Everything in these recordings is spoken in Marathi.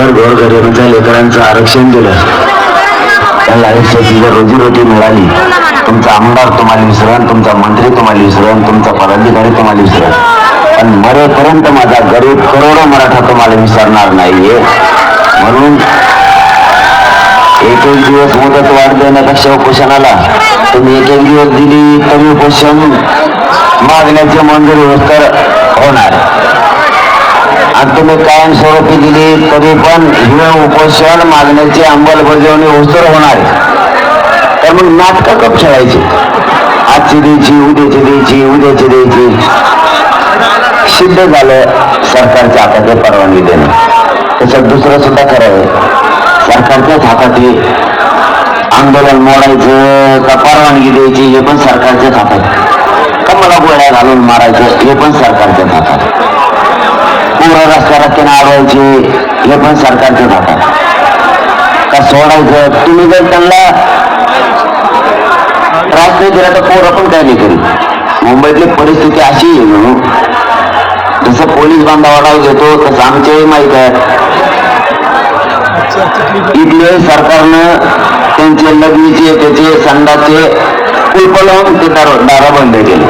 जर गोरगरिबांच्या लेकरांचं आरक्षण दिलं. त्यांना आयुष्याची जर रोजीरोटी मिळाली. तुमचा आमदार तुम्हाला विसरण तुमचा मंत्री तुम्हाला विसरण तुमचा पदाधिकारी तुम्हाला विसरण पण मरेपर्यंत माझा गरीब करोडो मराठा तुम्हाला विसरणार नाहीये. म्हणून एक एक दिवस मुदत वाढ देण्यापेक्षा उपोषणाला तुम्ही एक एक दिवस दिली तरी उपोषण मागण्याची मंजुरी होत तर कायमस्वरूपी दिली तरी पण हे उपोषण मागण्याची अंमलबजावणी होतर होणार तर मग नाटकं कप खेळायची आजची द्यायची उद्याची द्यायची उद्याची द्यायची. सिद्ध झालं सरकारच्या हातात परवानगी देणं. त्याच्यात दुसरं सुद्धा खरं आहे. सरकारच्याच हातात आंदोलन मोडायचं का परवानगी द्यायची हे पण सरकारच्याच हातात. का मला गोळ्या घालून मारायचं हे पण सरकारच्याच हातात. पूर्ण रस्त्याला नावायचे हे पण सरकारचे हातात का सोडायचं? तुम्ही जर त्यांना त्रास नाही दिला तर पोरं पण काय नाही करीत. मुंबईतली परिस्थिती अशी आहे म्हणून. जसं पोलीस बांधावाला घेतो तसं आमच्याही माहीत आहे. इथले सरकारनं त्यांचे लग्नीचे त्याचे संडाचे कुलप लावून ते दार दारा बंद केले.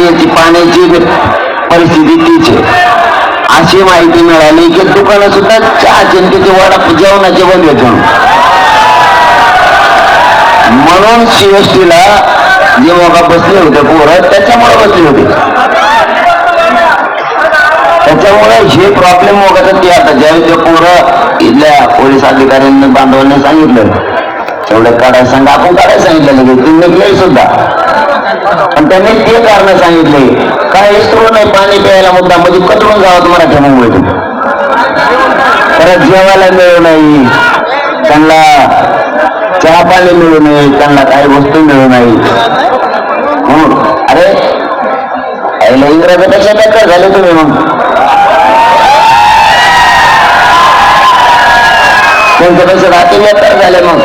पाण्याची पाण्याची परिस्थिती तीच आहे अशी माहिती मिळाली की दुकानं सुद्धा चहाचे आणि त्याचे वडा जेवणाचे बंद आहेत म्हणून. म्हणून सीएसटीला जे मोका बसले होते पोरं त्याच्यामुळे बसले होते. त्याच्यामुळे हे प्रॉब्लेम मोगाचं ते आता ज्यावेळी ते पोरं इथल्या पोलीस अधिकाऱ्यांनी बांधवांनी सांगितलं तेवढं काढायला सांगा आपण काढायला सांगितलं लगेच. ते निघले सुद्धा. आणि त्यांनी ते कारण सांगितले काय स्त्रोत नाही पाणी प्यायला मुद्दा म्हणजे कचरून गावात मराठ्या मुंबईत परत जेवायला मिळू नाही त्यांना चहा पाणी मिळू नये त्यांना काही वस्तू मिळू नाही. म्हणून अरे पहिल्या इंग्रजापेक्षा बेकार झाले तुम्ही मग. त्यांच्यापेक्षा रात्री बेकार झाले मग.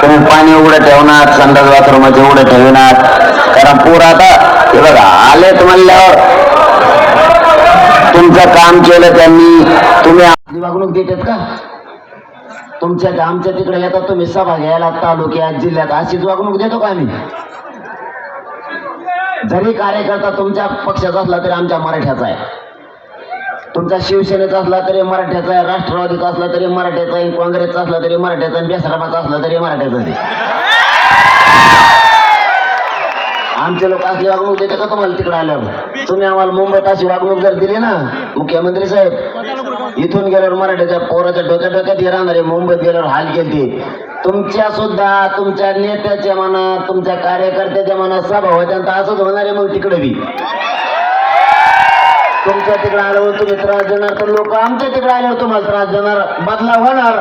तुम्ही पाणी उघडं ठेवणार संडास बाथरूमाचे उघडं ठेवणार. कारण पूर आता हे बघा आलेत म्हणल्यावर तुमचं काम केलं त्यांनी तुम्ही वागणूक देतात का? तुमच्या आमच्या तिकडे येतात तुम्ही सभा घ्यायला तालुक्यात जिल्ह्यात अशीच वागणूक देतो का आम्ही? जरी कार्यकर्ता तुमच्या पक्षाचा असला तरी आमच्या मराठ्याचा आहे. तुमचा शिवसेनेचा असला तरी मराठ्याचा आहे राष्ट्रवादीचा असला तरी मराठ्याचा आहे काँग्रेसचा असला तरी मराठ्याचा आहे बेसरामाचा असला तरी मराठ्याचा आहे. आमचे लोक असली वागणूक देते का तुम्हाला तिकडे आल्यावर? तुम्ही आम्हाला मुंबईत अशी वागणूक जर दिली ना मुख्यमंत्री साहेब इथून गेल्यावर मराठ्याच्या पोराच्या डोक्या डोक्यात हे राहणार आहे मुंबईत गेल्यावर हाल केली तुमच्या सुद्धा तुमच्या नेत्याच्या मनात तुमच्या कार्यकर्त्याच्या मनात सभा होत्या असंच होणार आहे मग तिकडे बी. तुमच्या तिकडे आल्यावर तुम्ही त्रास देणार तर लोक आमच्या तिकडे आल्यावर तुम्हाला त्रास देणार. बदला होणार.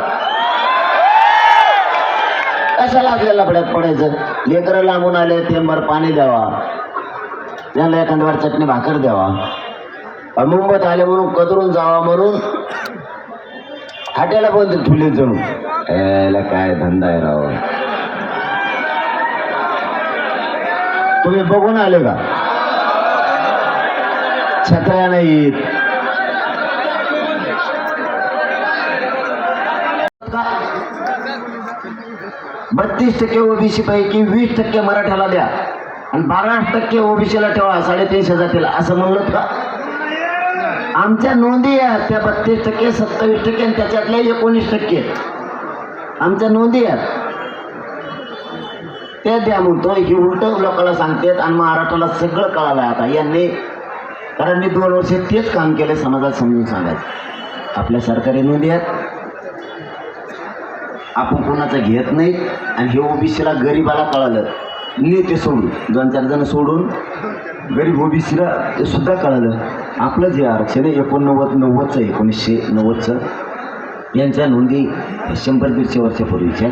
कशाला आपल्याला लफड्यात पडायचं? लेकरं लांबून आले तेंबर पाणी द्यावा. त्यांना एखाद्यावर चटणी भाकर द्यावा. मुंबईत आले म्हणून कदरून जावा म्हणून हाट्याला बोलते ठुले जणू याला काय धंदा आहे राव? तुम्ही बघून आले का? छत्र्या नाहीत. बत्तीस टक्के ओबीसी पैकी वीस टक्के मराठ्याला द्या. आणि बारा टक्के ओबीसीला ठेवा साडेतीनशे जातील असं म्हणलं का आमच्या नोंदी आहेत त्या बत्तीस टक्के सत्तावीस टक्के आणि त्याच्यातल्या एकोणीस टक्के. आहेत. आमच्या नोंदी आहेत. ते द्या म्हणतो ही उलट लोकांना सांगतात आणि महाराष्ट्राला सगळं कळालं आता. यांनी कारण मी दोन वर्ष तेच काम केलं समाजात समजून सांगायचं. आपल्या सरकारी नोंदी आहेत आपण कोणाचं घेत नाही आणि हे ओबीसीला गरीबाला कळालं. नेते सोडून दोन चार जण सोडून गरीब ओबीसीला ते सुद्धा कळालं. आपलं जे आरक्षण आहे एकोणनव्वद नव्वदचं एकोणीसशे नव्वदचं यांच्या नोंदी शंभर दीडशे वर्षापूर्वीच्या